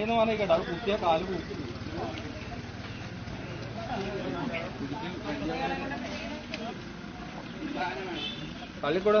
വണ്ടിന്ന് മാറി കേട്ടോ. അത് കുത്തിയ കാൽ പോകും പള്ളിക്കൂടെ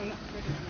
没有这里没有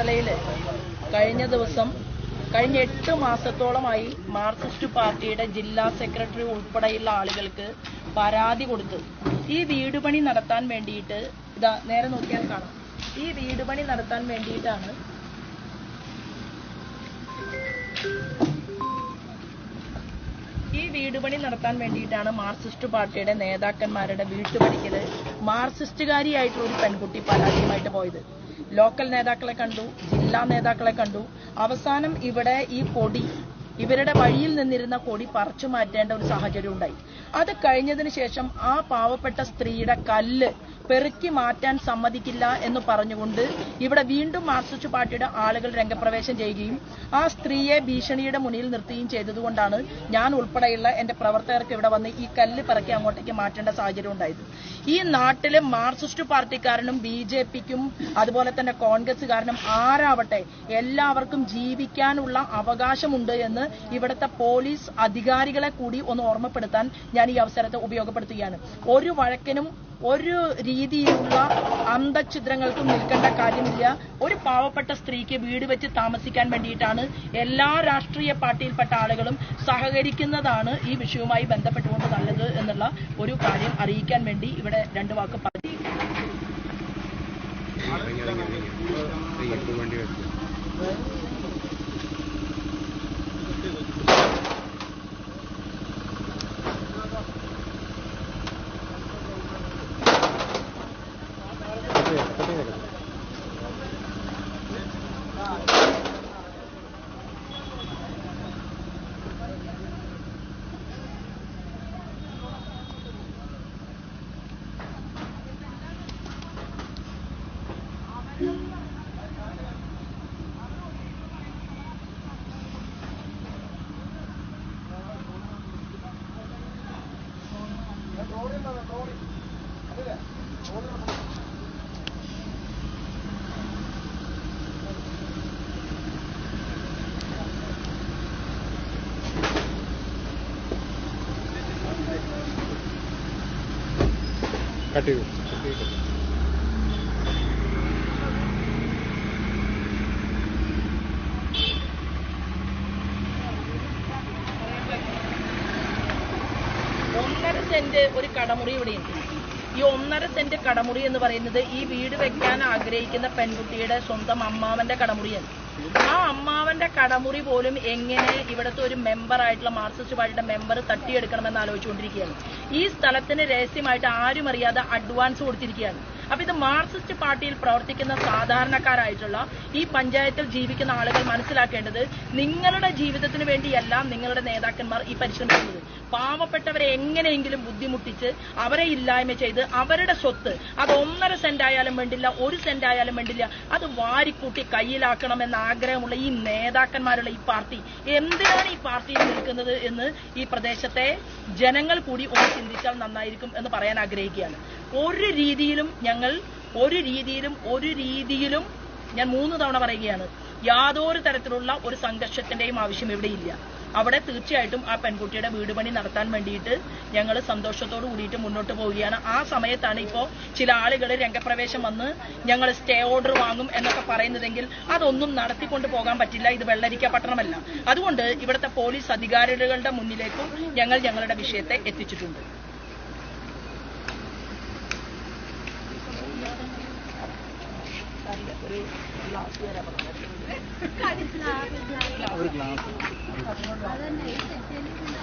ചേർത്തലയിൽ കഴിഞ്ഞ ദിവസം കഴിഞ്ഞ എട്ട് മാസത്തോളമായി മാർക്സിസ്റ്റ് പാർട്ടിയുടെ ജില്ലാ സെക്രട്ടറി ഉൾപ്പെടെയുള്ള ആളുകൾക്ക് പരാതി കൊടുത്ത് ഈ വീട് പണി നടത്താൻ വേണ്ടിയിട്ട് ഇതാ നേരെ നോക്കിയാൽ കാണാം. ഈ വീട് പണി നടത്താൻ വേണ്ടിയിട്ടാണ് ഈ വീട് പണി നടത്താൻ വേണ്ടിയിട്ടാണ് മാർക്സിസ്റ്റ് പാർട്ടിയുടെ നേതാക്കന്മാരുടെ വീട്ടുപണിക്കൽ മാർക്സിസ്റ്റുകാരിയായിട്ടുള്ള ഒരു പെൺകുട്ടി പരാതിയുമായിട്ട് പോയത്. ലോക്കൽ നേതാക്കളെ കണ്ടു ജില്ലാ നേതാക്കളെ കണ്ടു. അവസാനം ഇവിടെ ഈ കൊടി ഇവരുടെ വഴിയിൽ നിന്നിരുന്ന കൊടി പറിച്ചു മാറ്റേണ്ട ഒരു സാഹചര്യം ഉണ്ടായി അത് കഴിഞ്ഞതിന് ശേഷം ആ പാവപ്പെട്ട സ്ത്രീയുടെ കല്ല് പെറുക്കി മാറ്റാൻ സമ്മതിക്കില്ല എന്ന് പറഞ്ഞുകൊണ്ട് ഇവിടെ വീണ്ടും മാർക്സിസ്റ്റ് പാർട്ടിയുടെ ആളുകൾ രംഗപ്രവേശം ചെയ്യുകയും ആ സ്ത്രീയെ ഭീഷണിയുടെ മുന്നിൽ നിർത്തുകയും ചെയ്തതുകൊണ്ടാണ് ഞാൻ ഉൾപ്പെടെയുള്ള എന്റെ പ്രവർത്തകർക്ക് ഇവിടെ വന്ന് ഈ കല്ല് പിറക്കി അങ്ങോട്ടേക്ക് മാറ്റേണ്ട സാഹചര്യം ഉണ്ടായത്. ഈ നാട്ടിലെ മാർക്സിസ്റ്റ് പാർട്ടിക്കാരനും ബി ജെ പിക്കും അതുപോലെ തന്നെ കോൺഗ്രസുകാരനും ആരാവട്ടെ എല്ലാവർക്കും ജീവിക്കാനുള്ള അവകാശമുണ്ട് എന്ന് ഇവിടുത്തെ പോലീസ് അധികാരികളെ കൂടി ഒന്ന് ഓർമ്മപ്പെടുത്താൻ ഞാൻ ഈ അവസരത്തെ ഉപയോഗപ്പെടുത്തുകയാണ്. ഒരു വഴക്കിനും ഒരു രീതിയിലുള്ള അന്തഛിദ്രങ്ങൾക്കും നിൽക്കേണ്ട കാര്യമില്ല. ഒരു പാവപ്പെട്ട സ്ത്രീക്ക് വീട് വെച്ച് താമസിക്കാൻ വേണ്ടിയിട്ടാണ് എല്ലാ രാഷ്ട്രീയ പാർട്ടിയിൽപ്പെട്ട ആളുകളും സഹകരിക്കുന്നതാണ് ഈ വിഷയവുമായി ബന്ധപ്പെട്ടുകൊണ്ട് നല്ലത് എന്നുള്ള ഒരു കാര്യം അറിയിക്കാൻ വേണ്ടി ഇവിടെ രണ്ട് വാക്ക് പറഞ്ഞു കട്ട് ചെയ്തു. ഒന്നര സെന്റ് ഒരു കടമുറി ഇവിടെയുണ്ട് ഈ ഒന്നര സെന്റ് കടമുറി എന്ന് പറയുന്നത് ഈ വീട് വെക്കാൻ ആഗ്രഹിക്കുന്ന പെൺകുട്ടിയുടെ സ്വന്തം അമ്മാവന്റെ കടമുറിയാണ് ആ അമ്മാവന്റെ കടമുറി പോലും എങ്ങനെ ഇവിടുത്തെ ഒരു മെമ്പർ ആയിട്ടുള്ള മാർക്സിസ്റ്റ് പാർട്ടിയുടെ മെമ്പർ തട്ടിയെടുക്കണമെന്ന് ആലോചിച്ചുകൊണ്ടിരിക്കുകയാണ്. ഈ സ്ഥലത്തിന് രഹസ്യമായിട്ട് ആരും അറിയാതെ അഡ്വാൻസ് കൊടുത്തിരിക്കുകയാണ്. അപ്പൊ ഇത് മാർക്സിസ്റ്റ് പാർട്ടിയിൽ പ്രവർത്തിക്കുന്ന സാധാരണക്കാരായിട്ടുള്ള ഈ പഞ്ചായത്തിൽ ജീവിക്കുന്ന ആളുകൾ മനസ്സിലാക്കേണ്ടത് നിങ്ങളുടെ ജീവിതത്തിന് വേണ്ടിയല്ല നിങ്ങളുടെ നേതാക്കന്മാർ ഈ പരിശ്രമിക്കുന്നത്. പാവപ്പെട്ടവരെ എങ്ങനെയെങ്കിലും ബുദ്ധിമുട്ടിച്ച് അവരെ ഇല്ലായ്മ ചെയ്ത് അവരുടെ സ്വത്ത് അത് ഒന്നര സെന്റ് ആയാലും വേണ്ടില്ല ഒരു സെന്റ് ആയാലും വേണ്ടില്ല അത് വാരിക്കൂട്ടി കയ്യിലാക്കണമെന്ന ആഗ്രഹമുള്ള ഈ നേതാക്കന്മാരുള്ള ഈ പാർട്ടി എന്തിനാണ് ഈ പാർട്ടിയിൽ നിൽക്കുന്നത് എന്ന് ഈ പ്രദേശത്തെ ജനങ്ങൾ കൂടി ഒന്ന് ചിന്തിച്ചാൽ നന്നായിരിക്കും എന്ന് പറയാൻ ആഗ്രഹിക്കുകയാണ്. ഒരു രീതിയിലും ഞങ്ങൾ ഒരു രീതിയിലും ഒരു രീതിയിലും ഞാൻ മൂന്ന് തവണ പറയുകയാണ് യാതൊരു തരത്തിലുള്ള ഒരു സംഘർഷത്തിന്റെയും ആവശ്യം ഇവിടെ ഇല്ല. അവിടെ തീർച്ചയായിട്ടും ആ പെൺകുട്ടിയുടെ വീട് പണി നടത്താൻ വേണ്ടിയിട്ട് ഞങ്ങൾ സന്തോഷത്തോട് കൂടിയിട്ട് മുന്നോട്ട് പോവുകയാണ്. ആ സമയത്താണ് ഇപ്പോ ചില ആളുകൾ രംഗപ്രവേശം വന്ന് ഞങ്ങൾ സ്റ്റേ ഓർഡർ വാങ്ങും എന്നൊക്കെ പറയുന്നതെങ്കിൽ അതൊന്നും നടത്തിക്കൊണ്ട് പോകാൻ പറ്റില്ല. ഇത് വെള്ളരിക്ക പട്ടണമല്ല. അതുകൊണ്ട് ഇവിടുത്തെ പോലീസ് അധികാരികളുടെ മുന്നിലേക്കും ഞങ്ങൾ ഞങ്ങളുടെ വിഷയത്തെ എത്തിച്ചിട്ടുണ്ട്. ഒരു glass Kardeşine abi. Yavru glans. Neyse.